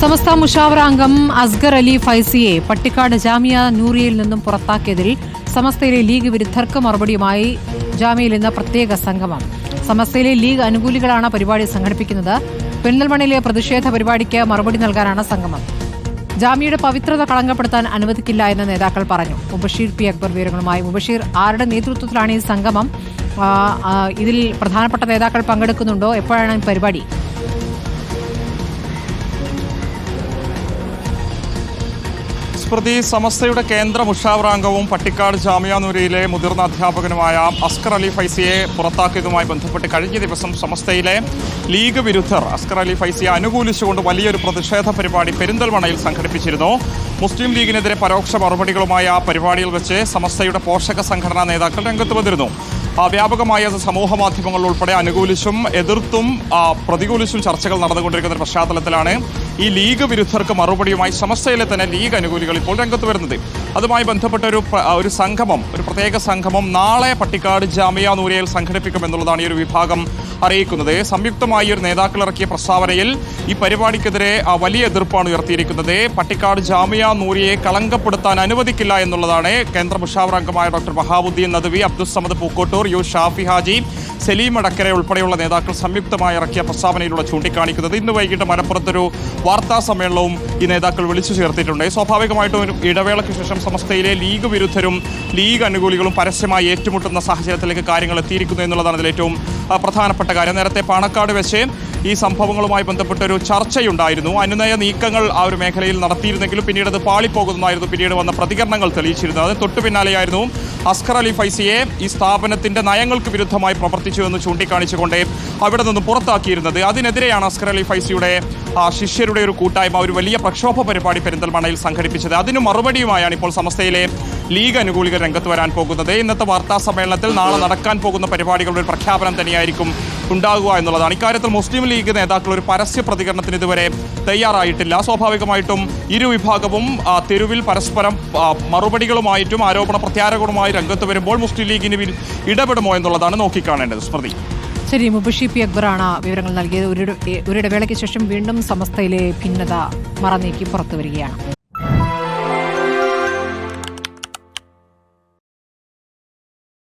സമസ്ത മുഷാവറ അംഗം അസ്ഗർ അലി ഫൈസിയെ പട്ടിക്കാട് ജാമിയ നൂറിയയിൽ നിന്നും പുറത്താക്കിയതിൽ സമസ്തയിലെ ലീഗ് വിരുദ്ധർക്ക് മറുപടിയുമായി ജാമ്യയിൽ ഇന്ന് പ്രത്യേക സംഗമം. സമസ്തയിലെ ലീഗ് അനുകൂലികളാണ് പരിപാടി സംഘടിപ്പിക്കുന്നത്. പെരിന്തൽമണ്ണയിലെ പ്രതിഷേധ പരിപാടിക്ക് മറുപടി നൽകാനാണ് സംഗമം. ജാമ്യയുടെ പവിത്രത കളങ്കപ്പെടുത്താൻ അനുവദിക്കില്ല എന്ന് നേതാക്കൾ പറഞ്ഞു. മുബഷീർ പി അക്ബർ വിവരങ്ങളുമായി മുബഷീർ ആരുടെ നേതൃത്വത്തിലാണ് ഈ സംഗമം? ഇതിൽ പ്രധാനപ്പെട്ട നേതാക്കൾ പങ്കെടുക്കുന്നുണ്ടോ? എപ്പോഴാണ് പരിപാടി? സ്മൃതി സമസ്തയുടെ കേന്ദ്ര മുഷാവറാംഗവും പട്ടിക്കാട് ജാമ്യാനൂരിയിലെ മുതിർന്ന അധ്യാപകനുമായ അസ്കർ അലി ഫൈസിയെ പുറത്താക്കിയതുമായി ബന്ധപ്പെട്ട് കഴിഞ്ഞ ദിവസം സമസ്തയിലെ ലീഗ് വിരുദ്ധർ അസ്കർ അലി ഫൈസിയെ അനുകൂലിച്ചുകൊണ്ട് വലിയൊരു പ്രതിഷേധ പരിപാടി പെരിന്തൽമണയിൽ സംഘടിപ്പിച്ചിരുന്നു. മുസ്ലിം ലീഗിനെതിരെ പരോക്ഷ മറുപടികളുമായി ആ പരിപാടിയിൽ വെച്ച് സമസ്തയുടെ പോഷക സംഘടനാ നേതാക്കൾ രംഗത്ത് വന്നിരുന്നു. വ്യാപകമായ സമൂഹ മാധ്യമങ്ങളിൽ ഉൾപ്പെടെ അനുകൂലിച്ചും എതിർത്തും പ്രതികൂലിച്ചും ചർച്ചകൾ നടന്നുകൊണ്ടിരിക്കുന്ന പശ്ചാത്തലത്തിലാണ് ഈ ലീഗ് വിരുദ്ധർക്ക് മറുപടിയുമായി സമസ്തയിലെ തന്നെ ലീഗ് അനുകൂലികൾ ഇപ്പോൾ രംഗത്ത് വരുന്നത്. അതുമായി ബന്ധപ്പെട്ട ഒരു ഒരു സംഗമം ഒരു പ്രത്യേക സംഗമം നാളെ പട്ടിക്കാട് ജാമിയ നൂരിയയിൽ സംഘടിപ്പിക്കുമെന്നുള്ളതാണ് ഈ ഒരു വിഭാഗം അറിയിക്കുന്നത്. സംയുക്തമായി ഒരു നേതാക്കൾ ഇറക്കിയ പ്രസ്താവനയിൽ ഈ പരിപാടിക്കെതിരെ വലിയ എതിർപ്പാണ് ഉയർത്തിയിരിക്കുന്നത്. പട്ടിക്കാട് ജാമിയ നൂരിയെ കളങ്കപ്പെടുത്താൻ അനുവദിക്കില്ല എന്നുള്ളതാണ് കേന്ദ്ര മുഷാവർ അംഗമായ ഡോക്ടർ വഹാബുദ്ദീൻ നദ്വി അബ്ദുസമദ് പൂക്കോട്ടൂർ യു ഷാഫി ഹാജി സലീം അടക്കര ഉൾപ്പെടെയുള്ള നേതാക്കൾ സംയുക്തമായി ഇറക്കിയ പ്രസ്താവനയിലൂടെ ചൂണ്ടിക്കാണിക്കുന്നത് ഇന്ന് വൈകിട്ട് മലപ്പുറത്തൊരു വാർത്താ സമ്മേളനവും ഈ നേതാക്കൾ വിളിച്ചു ചേർത്തിട്ടുണ്ട്. സ്വാഭാവികമായിട്ടും ഇടവേളയ്ക്ക് ശേഷം സമസ്തയിലെ ലീഗ് വിരുദ്ധരും ലീഗ് അനുകൂലികളും പരസ്യമായി ഏറ്റുമുട്ടുന്ന സാഹചര്യത്തിലേക്ക് കാര്യങ്ങൾ എത്തിയിരിക്കുന്നു എന്നുള്ളതാണ് ഇതിൽ ഏറ്റവും പ്രധാനപ്പെട്ട കാര്യം. നേരത്തെ പാണക്കാട് വെച്ച് ഈ സംഭവങ്ങളുമായി ബന്ധപ്പെട്ട ഒരു ചർച്ചയുണ്ടായിരുന്നു. അനുനയ നീക്കങ്ങൾ ആ ഒരു മേഖലയിൽ നടത്തിയിരുന്നെങ്കിലും പിന്നീട് അത് പാളിപ്പോകുന്നതായിരുന്നു. പിന്നീട് വന്ന പ്രതികരണങ്ങൾ തെളിയിച്ചിരുന്നത്. അതിന് തൊട്ടു പിന്നാലെയായിരുന്നു അസ്കർ അലി ഫൈസിയെ ഈ സ്ഥാപനത്തിന്റെ നയങ്ങൾക്ക് വിരുദ്ധമായി പ്രവർത്തിച്ചു എന്ന് ചൂണ്ടിക്കാണിച്ചുകൊണ്ട് അവിടെ നിന്ന് പുറത്താക്കിയിരുന്നത്. അതിനെതിരെയാണ് അസ്കർ അലി ഫൈസിയുടെ ശിഷ്യരുടെ ഒരു കൂട്ടായ്മ ഒരു വലിയ പ്രക്ഷോഭ പരിപാടി പെരിന്തൽമണ്ണയിൽ സംഘടിപ്പിച്ചത്. അതിന് മറുപടിയുമായാണ് ഇപ്പോൾ സമസ്തയിലെ ലീഗ് അനുകൂലികൾ രംഗത്ത് വരാൻ പോകുന്നത്. ഇന്നത്തെ വാർത്താ സമ്മേളനത്തിൽ നാളെ നടക്കാൻ പോകുന്ന പരിപാടികളുടെ ഒരു പ്രഖ്യാപനം തന്നെയായിരിക്കും ഉണ്ടാകുക എന്നുള്ളതാണ്. ഇക്കാര്യത്തിൽ മുസ്ലിം ലീഗ് നേതാക്കൾ ഒരു പരസ്യ പ്രതികരണത്തിന് ഇതുവരെ തയ്യാറായിട്ടില്ല. സ്വാഭാവികമായിട്ടും ഇരു വിഭാഗവും തെരുവിൽ പരസ്പരം മറുപടികളുമായിട്ടും ആരോപണ പ്രത്യാരോപണമായി രംഗത്ത് വരുമ്പോൾ മുസ്ലിം ലീഗിന് ഇടപെടുമോ എന്നുള്ളതാണ് നോക്കിക്കാണേണ്ടത്. സ്മൃതി. ശരി മുബഷി പി അക്ബറാണ് വിവരങ്ങൾ നൽകിയത്. ഒരു ഒരിടവേളയ്ക്ക് ശേഷം വീണ്ടും സമസ്തയിലെ ഭിന്നത മറന്നേക്കി പുറത്തു വരികയാണ്.